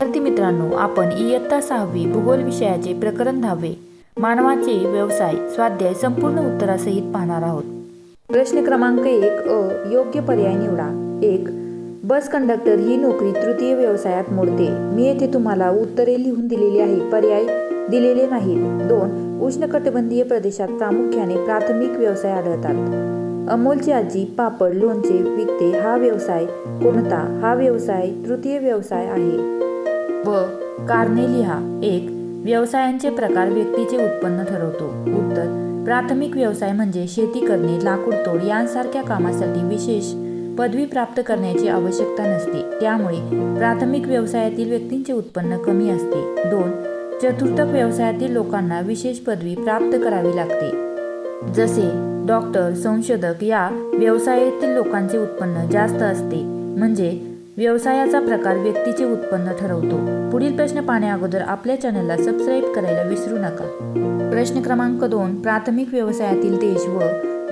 विद्यार्थी मित्रांनो आपण इयत्ता सहावी भूगोल विषयाचे प्रकरण दहावे मानवाचे व्यवसाय स्वाध्याय संपूर्ण उत्तरासहित पाहणार आहोत. प्रश्न क्रमांक एक अ योग्य पर्याय निवडा. एक बस कंडक्टर ही नोकरी तृतीय व्यवसायात मोडते. मी येथे तुम्हाला उत्तरे लिहून दिलेली आहे पर्याय दिलेले नाहीत. दोन उष्णकटिबंधीय प्रदेशात प्रामुख्याने प्राथमिक व्यवसाय आढळतात. अमोलची आजी पापड लोणचे विकते. हा व्यवसाय कोणता? हा व्यवसाय तृतीय व्यवसाय आहे. व कारणे एक व्यवसायांचे प्रकार व्यक्तीचे उत्पन्न ठरवतो. उत्तर प्राथमिक व्यवसाय म्हणजे शेती करणे लाकूडतोड यांसारख्या कामासाठी विशेष पदवी प्राप्त करण्याची आवश्यकता नसते. त्यामुळे प्राथमिक व्यवसायातील व्यक्तींचे उत्पन्न कमी असते. दोन चतुर्थक व्यवसायातील लोकांना विशेष पदवी प्राप्त करावी लागते. जसे डॉक्टर संशोधक या व्यवसायातील लोकांचे उत्पन्न जास्त असते. म्हणजे व्यवसायाचा प्रकार व्यक्तीचे उत्पन्न ठरवतो. पुढील प्रश्न पाहण्याअगोदर आपल्या चॅनलला सबस्क्राईब करायला विसरू नका. प्रश्न क्रमांक दोन प्राथमिक व्यवसायातील देश व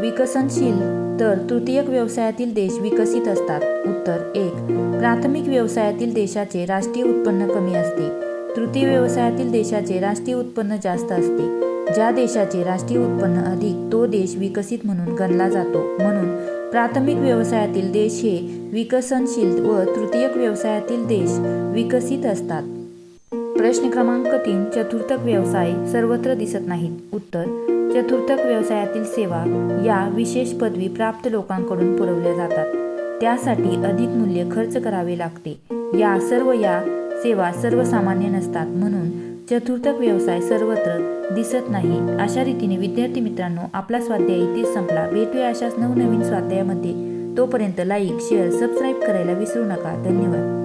विकसनशील तर तृतीयक व्यवसायातील देश विकसित असतात. उत्तर एक प्राथमिक व्यवसायातील देशाचे राष्ट्रीय उत्पन्न कमी असते. तृतीय व्यवसायातील देशाचे राष्ट्रीय उत्पन्न जास्त असते. ज्या देशाचे राष्ट्रीय उत्पन्न अधिक तो देश विकसित म्हणून गणला जातो. म्हणून प्राथमिक व्यवसायातील देश हे विकसनशील व तृतीयक व्यवसायातील देश विकसित असतात. प्रश्न क्रमांक तीन चतुर्थक व्यवसाय सर्वत्र दिसत नाहीत. उत्तर चतुर्थक व्यवसायातील सेवा या विशेष पदवी प्राप्त लोकांकडून पुरवल्या जातात. त्यासाठी अधिक मूल्य खर्च करावे लागते. या सर्व या सेवा सर्वसामान्य नसतात म्हणून चतुर्थक व्यवसाय सर्वत्र दिसत नाही. अशा रीतीने विद्यार्थी मित्रांनो आपला स्वाध्याय इथेच संपला. भेटूया अशाच नवनवीन स्वाध्यायामध्ये. तोपर्यंत लाईक शेअर सबस्क्राईब करायला विसरू नका. धन्यवाद.